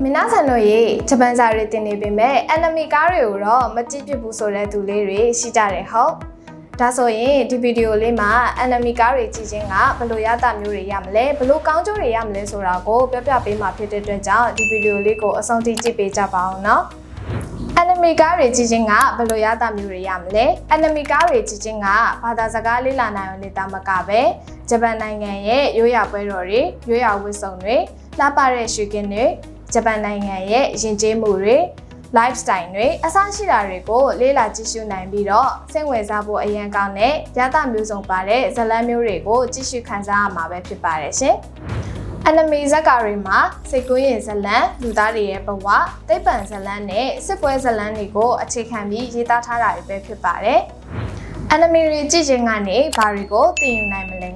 မင်းနာဆန်တို့ရေဂျပန်စာတွေတင်နေပေမဲ့ enemy ကားတွေကိုတော့မကြည့်ဖြစ်ဘူးဆိုတဲ့သူလေးတွေရှိကြတယ်ဟုတ်ဒါဆိုရင်ဒီဗီဒီယိုလေးမှာ enemy ကားတွေကြည့်ခြင်းကဘယ်လိုရတာမျိုးတွေရမလဲဘယ်လိုကောင်းကျိုးတွေရမလဲဆိုတာကိုပြပြပေးမှာဖြစ်တဲ့အတွက်ကြောင့်ဒီဗီဒီယိုလေးကိုအဆုံးထိကြည့်ပေးကြပါအောင်နော် enemy ကားတွေကြည့်ခြင်းကဘယ်လိုရတာမျိုးတွေရမလဲ enemy ကားတွေကြည့်ခြင်းကဘာသာစကားလေ့လာနိုင်အောင်နေတာမကပဲဂျပန်နိုင်ငံရဲ့ရိုးရာပွဲတော်တွေရိုးရာဝတ်စုံတွေလှပတဲ့ရွှေကင်းတွေ ဂျပန်နိုင်ငံရဲ့ယဉ်ကျေးမှုတွေ lifestyle တွေအစရှိတာတွေကိုလေ့လာကြည့်ရှုနိုင်ပြီးတော့စိတ်ဝင်စားဖို့အရန်ကောင်းတဲ့ရသမျိုးစုံပါတဲ့ဇာတ်လမ်းမျိုးတွေကိုကြည့်ရှုခန်းစားရမှာပဲဖြစ်ပါတယ်ရှင်။ anime ဇာတ်ကားတွေမှာစိတ်ကူးရင်ဇလန်လူသားတွေရဲ့ဘဝသိပ္ပံဇလန်နဲ့စစ်ပွဲဇလန်တွေကိုအခြေခံပြီးရေးသားထားတာတွေပဲဖြစ်ပါတယ်။ anime တွေကြည့်ခြင်းကနေဘာတွေကိုသိယူနိုင်မလဲ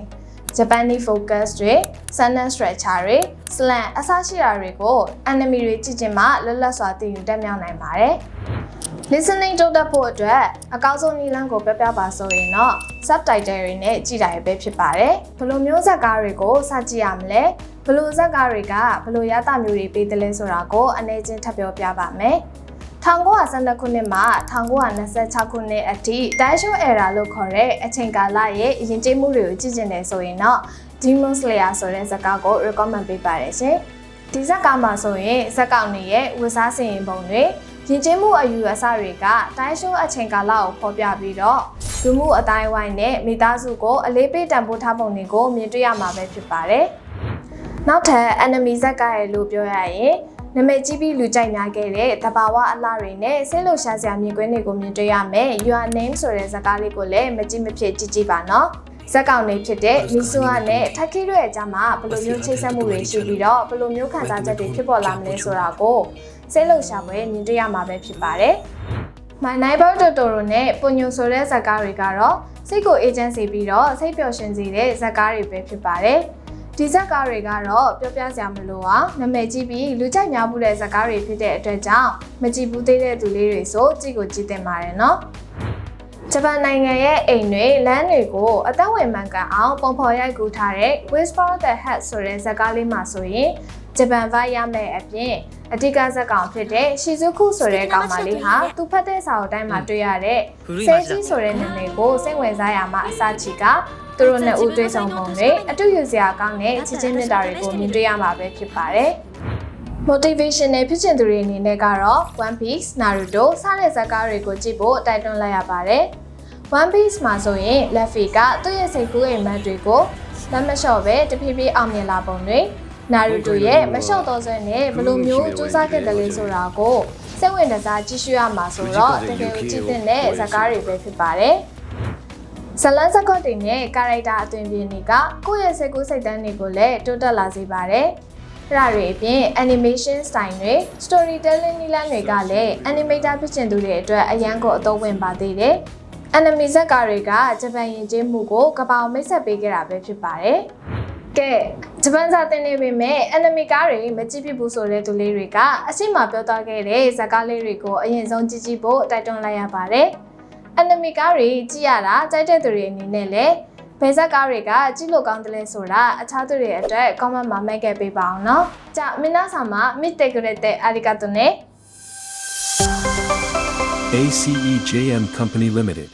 Japanese focus တွေ sentence structure တွေ slang အစရှိတာတွေကို anime တွေကြည့်ခြင်းမှာလွတ်လပ်စွာသိယူတတ်မြောက်နိုင်ပါတယ်။ listening တိုးတက်ဖို့အတွက်အကောင်းဆုံးနည်းလမ်းကိုပြပြပါဆိုရင်တော့ subtitle တွေနဲ့ကြည့်တာပဲဖြစ်ပါတယ်။ဘယ်လိုမျိုးဇာတ်ကားတွေကိုစကြည့်ရမလဲ။ဘယ်လိုဇာတ်ကားတွေကဘယ်လိုရတာမျိုးတွေပေးတယ်လဲဆိုတာကိုအနေချင်းထပ်ပြောပြပါမယ်။ 1912ခုနှစ်မှ1926ခုနှစ်အထိတိုင်းရှု era လို့ခေါ်တဲ့အချိန်ကာလရဲ့ယဉ်ကျေးမှုတွေကိုကြည့်ကျင်တယ်ဆိုရင်တော့ Demon Slayer ဆိုတဲ့ဇာတ်ကားကို recommend ပေးပါတယ်ရှင်။ဒီဇာတ်ကားမှာဆိုရင်ဇာတ်ကောင်တွေရဲ့ဝတ်စားစင်ရင်ပုံတွေယဉ်ကျေးမှုအယူအဆတွေကတိုင်းရှုအချိန်ကာလကိုဖော်ပြပြီးတော့လူမှုအတိုင်းဝိုင်းနဲ့မိသားစုကိုအလေးပေးတံပိုးထားပုံတွေကိုမြင်တွေ့ရမှာပဲဖြစ်ပါတယ်။နောက်ထပ် enemy ဇာတ်ကားရဲ့လို့ပြောရရင် နမိတ်ကြီးပြီးလူကြိုက်များခဲ့တဲ့တဘာဝအလှတွေနဲ့ဆေးလို့ရှာစရာမြင်ကွင်းတွေကိုမြင်တွေ့ရမယ်။ Your name ဆိုတဲ့ဇာတ်ကားလေးကိုလည်းမကြည့်မဖြစ်ကြည့်ကြည့်ပါနော်။ဇက်ကောင်တွေဖြစ်တဲ့မီဆူဟာနဲ့ထက်ခိတို့ရဲ့အကြမှာဘယ်လိုမျိုးချိတ်ဆက်မှုတွေရှိပြီးတော့ဘယ်လိုမျိုးခံစားချက်တွေဖြစ်ပေါ်လာမလဲဆိုတာကိုစိတ်လှုပ်ရှားပွဲမြင်တွေ့ရမှာပဲဖြစ်ပါတယ်။ My Neighbor Totoro နဲ့ပွန်ညိုဆိုတဲ့ဇာတ်ကားတွေကတော့စိတ်ကိုအေဂျင့်စီပြီးတော့စိတ်ပျော်ရွှင်စေတဲ့ဇာတ်ကားတွေပဲဖြစ်ပါတယ်။ ဒီဇက်ကားတွေကတော့ပြောပြစရာမလိုအောင်နာမည်ကြီးပြီးလူကြိုက်များမှုတဲ့ဇက်ကားတွေဖြစ်တဲ့အတွက်ကြောင့်မကြည့်ဘူးသေးတဲ့သူလေးတွေဆိုကြည့်ကိုကြည့်တင်ပါတယ်နော်ဂျပန်နိုင်ငံရဲ့အိမ်တွေလမ်းတွေကိုအသက်ဝင်မှန်ကန်အောင်ပုံဖော်ရိုက်ကူးထားတဲ့ Whisper the Hat ဆိုတဲ့ဇာတ်ကားလေးမှာဆိုရင်ဂျပန်ဗိုက်ရမယ့်အပြင်အဓိကဇက်ကောင်ဖြစ်တဲ့ရှီဇုခုဆိုတဲ့ကောင်မလေးဟာသူဖတ်တဲ့စာအုပ်တိုင်းမှာတွေ့ရတဲ့ဆဲကြီးဆိုတဲ့နာမည်ကိုစိတ်ဝင်စားရမှာအစချီက သူတို့နဲ့ဦးတွေ့ဆုံပုံတွေအတူယူစရာကောင်းတဲ့ချစ်ချင်းမြတ်တာတွေကိုမြင်တွေ့ရမှာပဲဖြစ်ပါတယ်။ motivation နဲ့ဖြစ်ချင်သူတွေအနေနဲ့ကတော့ One Piece, Naruto စတဲ့ဇာတ်ကားတွေကိုကြည့်ဖို့တိုက်တွန်းလိုက်ရပါတယ်။ One Piece မှာဆိုရင် Luffy ကသူ့ရဲ့စိတ်ကူးအိမ်မက်တွေကိုလက်မလျှော့ပဲတဖြည်းဖြည်းအောင်မြင်လာပုံတွေ Naruto ရဲ့မလျှော့သောဆွဲနဲ့ဘယ်လိုမျိုးစူးစမ်းခဲ့တယ်လဲဆိုတာကိုစိတ်ဝင်စားကြည့်ရှုရမှာဆိုတော့တကယ်ကိုကြည့်တဲ့ဇာတ်ကားတွေပဲဖြစ်ပါတယ်။ ဇလန်စကော့တင်ရဲ့ကာရိုက်တာအသွင်ပြင်တွေကကိုယ့်ရဲ့စိတ်ကူးစိတ်တမ်းတွေကိုလည်းတိုးတက်လာစေပါတယ်။အဲ့ဒါတွေအပြင် animation style တွေ storytelling နည်းလမ်းတွေကလည်း animator ဖြစ်ချင်သူတွေအတွက်အရန်ကိုအသုံးဝင်ပါသေးတယ်။ anime ဇာတ်ကားတွေကဂျပန်ယဉ်ကျေးမှုကိုကပောင်မိတ်ဆက်ပေးခဲ့တာပဲဖြစ်ပါတယ်။ကဲဂျပန်စာသင်နေပေမဲ့ anime ကားတွေမကြည့်ဖြစ်ဘူးဆိုတဲ့သူလေးတွေကအရှိမပြောသွားခဲ့တဲ့ဇာတ်ကားလေးတွေကိုအရင်ဆုံးကြည့်ကြည့်ဖို့တိုက်တွန်းလိုက်ရပါတယ်။ အန်နမီကားတွေကြည့်ရတာကြိုက်တဲ့သူတွေအနေနဲ့လည်းဘယ်ဇက်ကားတွေကကြည့်လို့ကောင်းတယ်လဲဆိုတာအခြားသူတွေအတွက် comment မှာမှတ်ခဲ့ပေးပါအောင်နော်။ကြာမင်းသားဆောင်မှာ meet တဲ့ကြတဲ့ arigato ne ACEJM Company Limited